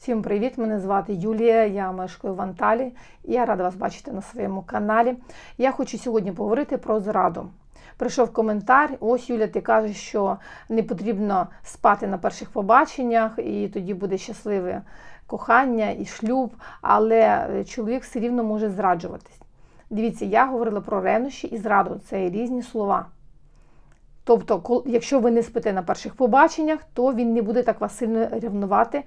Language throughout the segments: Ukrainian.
Всім привіт! Мене звати Юлія, я мешкаю в Анталі. Я рада вас бачити на своєму каналі. Я хочу сьогодні поговорити про зраду. Прийшов коментар: ось Юля, ти кажеш, що не потрібно спати на перших побаченнях, і тоді буде щасливе кохання і шлюб, але чоловік все рівно може зраджуватись. Дивіться, я говорила про ревнощі і зраду це різні слова. Тобто, якщо ви не спите на перших побаченнях, то він не буде так вас сильно ревнувати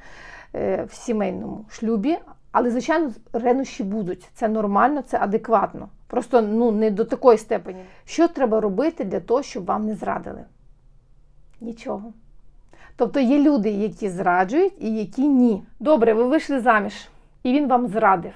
е, в сімейному шлюбі. Але, звичайно, ревнощі будуть. Це нормально, це адекватно. Просто ну, не до такої степені. Що треба робити для того, щоб вам не зрадили? Нічого. Тобто є люди, які зраджують і які ні. Добре, ви вийшли заміж, і він вам зрадив.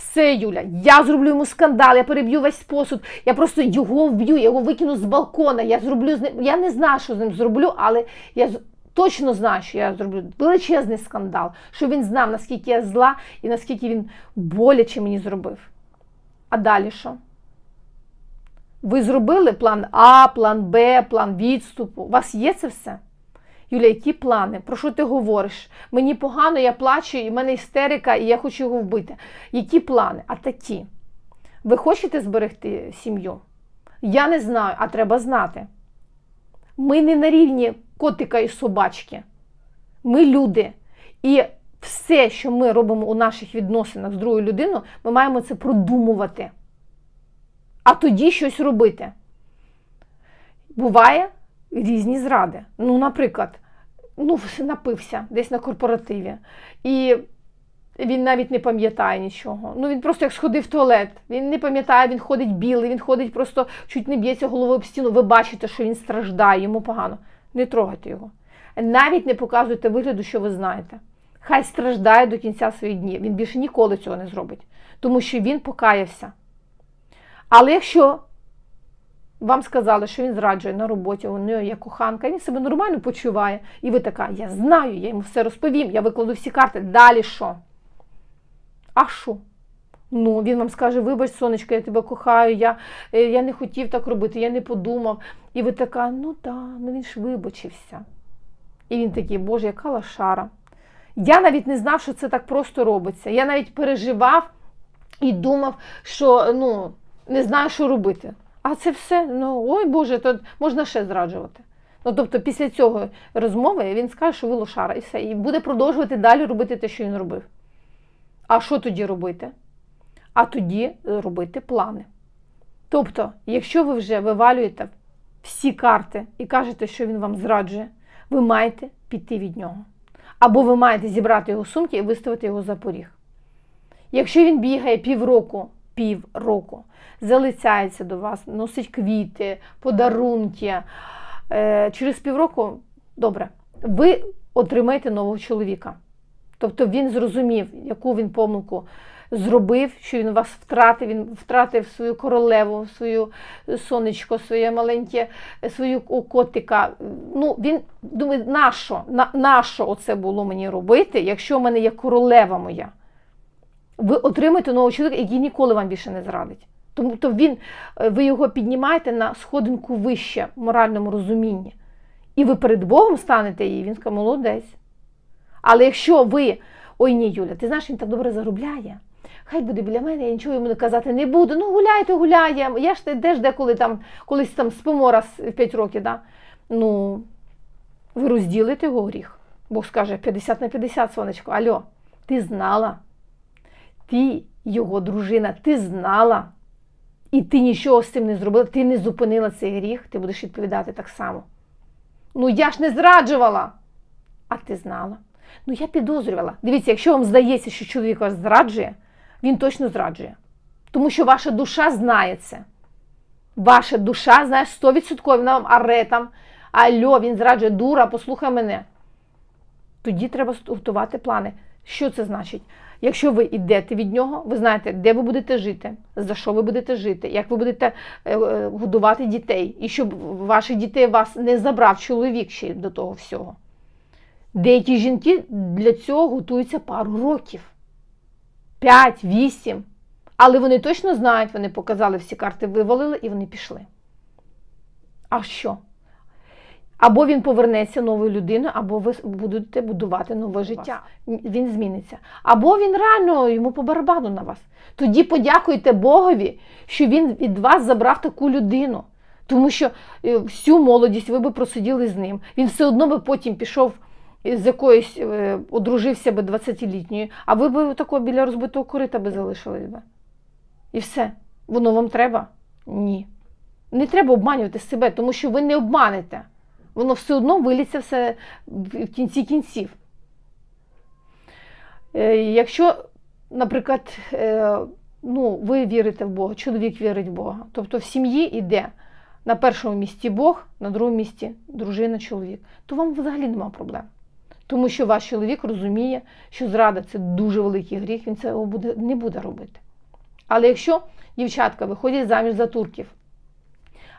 Все, Юля, я зроблю йому скандал, я переб'ю весь посуд, я просто його вб'ю, я його викину з балкона, я зроблю з ним. Я не знаю, що з ним зроблю, але я точно знаю, що я зроблю величезний скандал, що він знав, наскільки я зла і наскільки він боляче мені зробив. А далі що? Ви зробили план А, план Б, план відступу. У вас є це все? Юля, які плани? Про що ти говориш? Мені погано, я плачу, і в мене істерика, і я хочу його вбити. Які плани? А такі. Ви хочете зберегти сім'ю? Я не знаю, а треба знати. Ми не на рівні котика і собачки. Ми люди. І все, що ми робимо у наших відносинах з другою людиною, ми маємо це продумувати. А тоді щось робити. Буває різні зради. Ну, наприклад, ну, напився десь на корпоративі. І він навіть не пам'ятає нічого. Ну він просто як сходив в туалет. Він не пам'ятає, він ходить білий, він ходить просто чуть не б'ється головою об стіну. Ви бачите, що він страждає, йому погано. Не трогайте його. Навіть не показуйте вигляду, що ви знаєте. Хай страждає до кінця своїх днів. Він більше ніколи цього не зробить, тому що він покаявся. Але якщо вам сказали, що він зраджує на роботі, у нього є коханка, він себе нормально почуває, і ви така, я знаю, я йому все розповім, я викладу всі карти. Далі що? А що? Ну, він вам скаже, вибач, сонечко, я тебе кохаю, я, е, я не хотів так робити, я не подумав. І ви така, ну так, ну він ж вибачився. І він такий, Боже, яка лошара. Я навіть не знав, що це так просто робиться. Я навіть переживав і думав, що ну, не знаю, що робити. А це все, ну ой Боже, то можна ще зраджувати. Ну, тобто, після цього розмови він скаже, що ви лошара, і все. І буде продовжувати далі робити те, що він робив. А що тоді робити? А тоді робити плани. Тобто, якщо ви вже вивалюєте всі карти і кажете, що він вам зраджує, ви маєте піти від нього. Або ви маєте зібрати його сумки і виставити його за поріг. Якщо він бігає півроку, півроку, залицяється до вас, носить квіти, подарунки, е, через півроку, добре, ви отримаєте нового чоловіка. Тобто він зрозумів, яку він помилку зробив, що він вас втратив, він втратив свою королеву, свою сонечко, своє маленьке, свою котика. Ну, він думає, нащо, на, нащо оце було мені робити, якщо в мене є королева моя? Ви отримаєте нового чоловіка, який ніколи вам більше не зрадить. Тому то він, е, ви його піднімаєте на сходинку вище в моральному розумінні. І ви перед Богом станете її, він скаже, молодець. Але якщо ви, ой ні, Юля, ти знаєш, він так добре заробляє. Хай буде біля мене, я нічого йому казати не буду. Ну, гуляйте, гуляє. Я ж де ж деколи там, колись там спимо раз в 5 років, да? ну, ви розділите його гріх. Бог скаже 50 на 50, сонечко. Альо, ти знала. Ти його дружина, ти знала. І ти нічого з цим не зробила, ти не зупинила цей гріх, ти будеш відповідати так само. Ну я ж не зраджувала. А ти знала. Ну, я підозрювала. Дивіться, якщо вам здається, що чоловік вас зраджує, він точно зраджує. Тому що ваша душа знає це. Ваша душа знає 100%, вона вам аре там, альо, він зраджує, дура, послухай мене. Тоді треба готувати плани. Що це значить? Якщо ви йдете від нього, ви знаєте, де ви будете жити, за що ви будете жити, як ви будете е, е, годувати дітей, і щоб ваших дітей вас не забрав чоловік ще до того всього. Деякі жінки для цього готуються пару років. 5-8. Але вони точно знають, вони показали всі карти, вивалили і вони пішли. А що? Або він повернеться новою людиною, або ви будете будувати нове життя. Він зміниться. Або він реально йому по барабану на вас. Тоді подякуйте Богові, що він від вас забрав таку людину. Тому що е, всю молодість ви би просиділи з ним. Він все одно би потім пішов з якоюсь, е, одружився би 20-літньою, а ви б такого біля розбитого корита би залишились би. І все. Воно вам треба? Ні. Не треба обманювати себе, тому що ви не обманете. Воно все одно виліться все в кінці кінців. Е, Якщо, наприклад, е, ну, ви вірите в Бога, чоловік вірить в Бога, тобто в сім'ї йде на першому місці Бог, на другому місці дружина, чоловік, то вам взагалі нема проблем. Тому що ваш чоловік розуміє, що зрада це дуже великий гріх, він цього буде, не буде робити. Але якщо дівчатка виходять заміж за турків,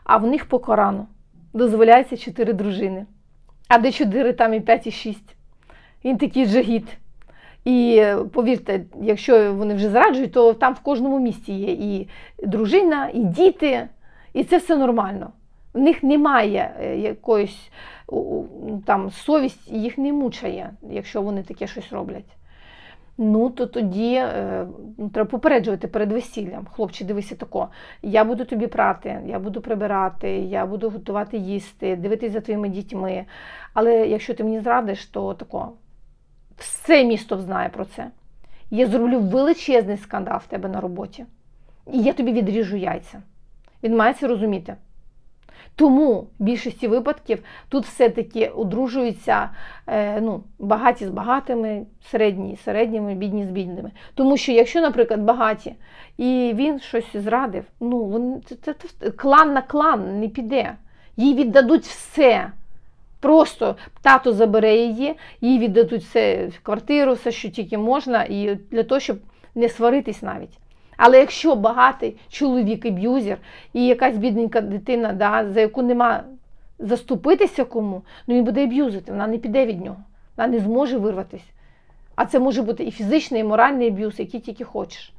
а в них по Корану дозволяється чотири дружини, а де чотири, там і п'ять, і шість. Він такий джагіт. І повірте, якщо вони вже зраджують, то там в кожному місті є і дружина, і діти, і це все нормально. В них немає е, якоїсь там совість їх не мучає, якщо вони таке щось роблять. Ну, то тоді е, треба попереджувати перед весіллям. Хлопче, дивися тако. Я буду тобі прати, я буду прибирати, я буду готувати їсти, дивитись за твоїми дітьми. Але якщо ти мені зрадиш, то тако. Все місто знає про це. Я зроблю величезний скандал в тебе на роботі. І я тобі відріжу яйця. Він має це розуміти. Тому в більшості випадків тут все-таки одружуються е, ну, багаті з багатими, середні з середніми, бідні з бідними. Тому що якщо, наприклад, багаті, і він щось зрадив, ну вони це, це, клан на клан не піде. Їй віддадуть все. Просто тато забере її, їй віддадуть все квартиру, все, що тільки можна, і для того, щоб не сваритись навіть. Але якщо багатий чоловік і б'юзер, і якась бідненька дитина, да, за яку нема заступитися кому, ну він буде аб'юзити, вона не піде від нього, вона не зможе вирватися. А це може бути і фізичний, і моральний аб'юз, який тільки хочеш.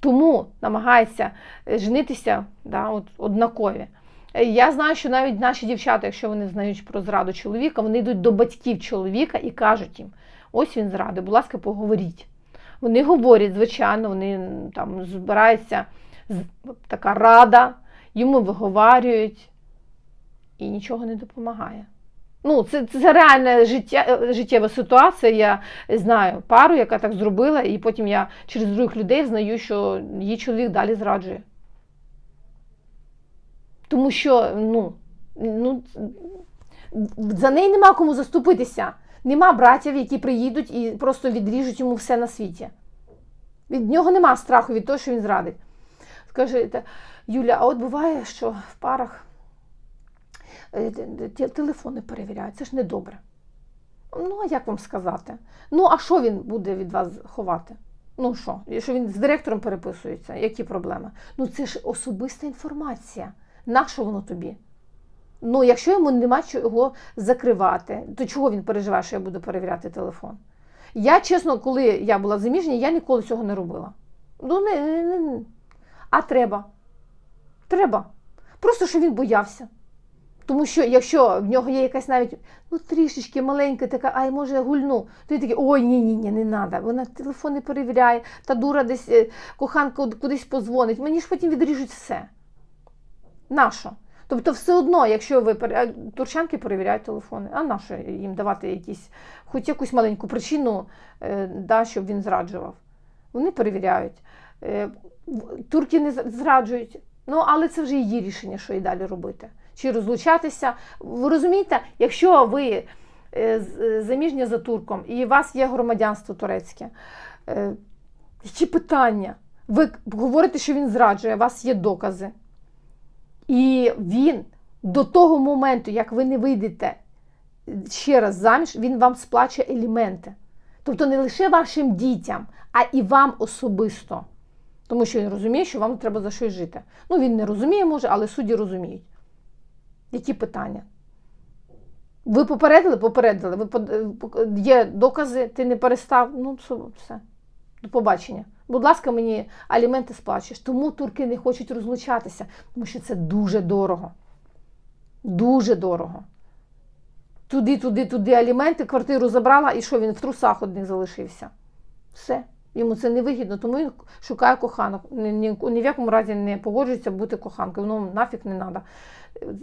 Тому намагається е, женитися да, от, однакові. Е, Я знаю, що навіть наші дівчата, якщо вони знають про зраду чоловіка, вони йдуть до батьків чоловіка і кажуть їм: ось він зрадив, будь ласка, поговоріть. Вони говорять, звичайно, вони там збирається така рада, йому виговарюють і нічого не допомагає. Ну, це, це реальна життя, е, життєва ситуація. Я знаю пару, яка так зробила, і потім я через других людей знаю, що її чоловік далі зраджує. Тому що ну, ну, за неї нема кому заступитися. Нема братів, які приїдуть і просто відріжуть йому все на світі. Від нього нема страху від того, що він зрадить. Скажете, Юля, а от буває, що в парах е, те- те- телефони перевіряють, це ж недобре. Ну, а як вам сказати? Ну, а що він буде від вас ховати? Ну що, що він з директором переписується? Які проблеми? Ну, це ж особиста інформація. Нащо воно тобі? Ну, якщо йому нема чого закривати, то чого він переживає, що я буду перевіряти телефон? Я, чесно, коли я була заміжня, я ніколи цього не робила. Ну, не, не, не. А треба. Треба. Просто що він боявся. Тому що якщо в нього є якась навіть ну, трішечки маленька така, ай, може, я гульну, то він такий, ой, ні, ні, ні, не треба. Вона телефон не перевіряє, та дура десь е, коханка кудись позвонить. Мені ж потім відріжуть все. Нащо? Тобто, все одно, якщо ви турчанки перевіряють телефони, а нащо їм давати якісь, хоч якусь маленьку причину, е, да, щоб він зраджував? Вони перевіряють. Е, Турки не зраджують. Ну, але це вже її рішення, що і далі робити. Чи розлучатися. Ви розумієте, якщо ви е, е, заміжня за турком і у вас є громадянство турецьке, е, які питання? Ви говорите, що він зраджує, у вас є докази. І він до того моменту, як ви не вийдете ще раз заміж, він вам сплачує елементи. Тобто не лише вашим дітям, а і вам особисто. Тому що він розуміє, що вам треба за щось жити. Ну, він не розуміє, може, але судді розуміють. Які питання? Ви попередили? Попередили. Ви е, пок- є докази, ти не перестав. Ну, все. До побачення. Будь ласка, мені аліменти сплачуєш. Тому турки не хочуть розлучатися, тому що це дуже дорого. Дуже дорого. туди, туди, туди аліменти, квартиру забрала, і що він в трусах одних залишився. Все. Йому це не вигідно, тому він шукає коханок. Ні, ні, ні в якому разі не погоджується бути коханкою. Воно нафіг не треба.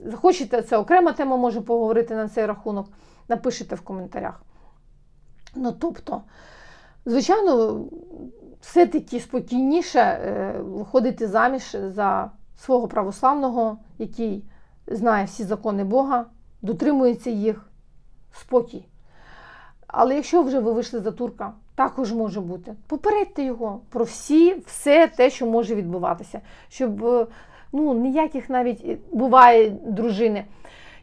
Захочете, це окрема тема, може поговорити на цей рахунок. Напишіть в коментарях. Ну, тобто, звичайно, все-таки спокійніше е, виходити заміж за свого православного, який знає всі закони Бога, дотримується їх спокій. Але якщо вже ви вийшли за турка, також може бути. Попередьте його про всі, все те, що може відбуватися. Щоб е, ну, ніяких навіть е, буває дружини.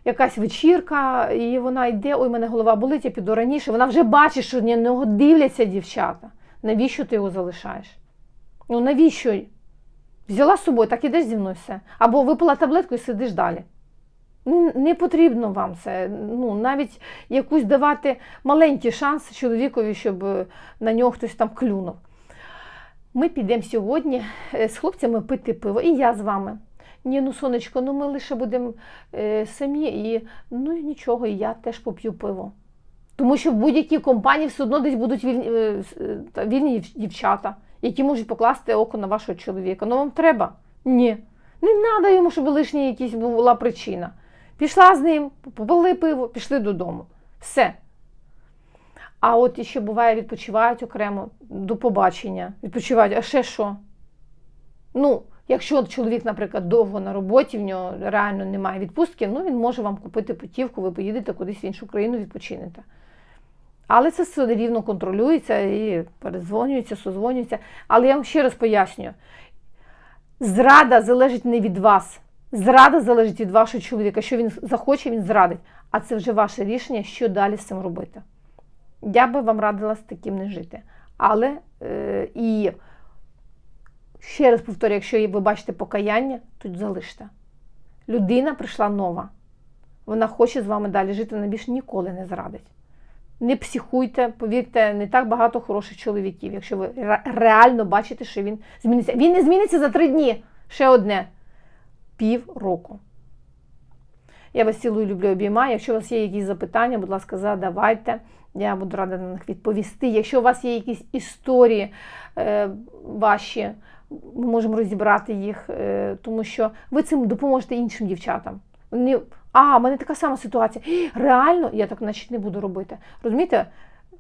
Якась вечірка, і вона йде, ой, мене голова болить, я піду раніше. Вона вже бачить, що на нього дивляться дівчата. Навіщо ти його залишаєш? Ну навіщо? Взяла з собою, так ідеш зі мною все. Або випила таблетку і сидиш далі. Не, потрібно вам це. Ну, навіть якусь давати маленький шанс чоловікові, щоб е, на нього хтось там клюнув. Ми підемо сьогодні е, з хлопцями пити пиво, і я з вами. Ні, ну сонечко, ну ми лише будемо е, самі, і ну і нічого, і я теж поп'ю пиво. Тому що в будь-якій компанії все одно десь будуть вільні, е, е, вільні дівчата, які можуть покласти око на вашого чоловіка. Ну вам треба? Ні. Не треба йому, щоб лишня якась була причина. Пішла з ним, попили пиво, пішли додому. Все. А от іще буває, відпочивають окремо до побачення. Відпочивають, а ще що? Ну, якщо чоловік, наприклад, довго на роботі, в нього реально немає відпустки, ну він може вам купити путівку, ви поїдете кудись в іншу країну, відпочинете. Але це все рівно контролюється і передзвонюється, созвонюється. Але я вам ще раз пояснюю: зрада залежить не від вас. Зрада залежить від вашого чоловіка. Що він захоче, він зрадить. А це вже ваше рішення, що далі з цим робити. Я би вам радила з таким не жити. Але е, і ще раз повторюю, якщо ви бачите покаяння, тут залиште. Людина прийшла нова. Вона хоче з вами далі жити, вона більше ніколи не зрадить. Не психуйте, повірте, не так багато хороших чоловіків, якщо ви реально бачите, що він зміниться. Він не зміниться за три дні. Ще одне. Пів року. Я вас цілую, люблю, обіймаю. Якщо у вас є якісь запитання, будь ласка, задавайте. Я буду рада на них відповісти. Якщо у вас є якісь історії е, ваші, ми можемо розібрати їх, е, тому що ви цим допоможете іншим дівчатам. Вони, а, в мене така сама ситуація. Реально, я так значить не буду робити. Розумієте,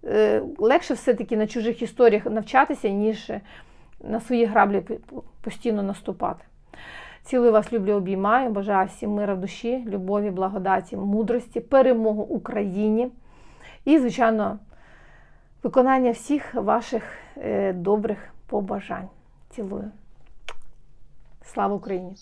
е, легше все-таки на чужих історіях навчатися, ніж е, на свої граблі постійно наступати. Цілую вас, люблю, обіймаю. Бажаю всім мира в душі, любові, благодаті, мудрості, перемогу Україні і, звичайно, виконання всіх ваших е, добрих побажань. Цілую. Слава Україні!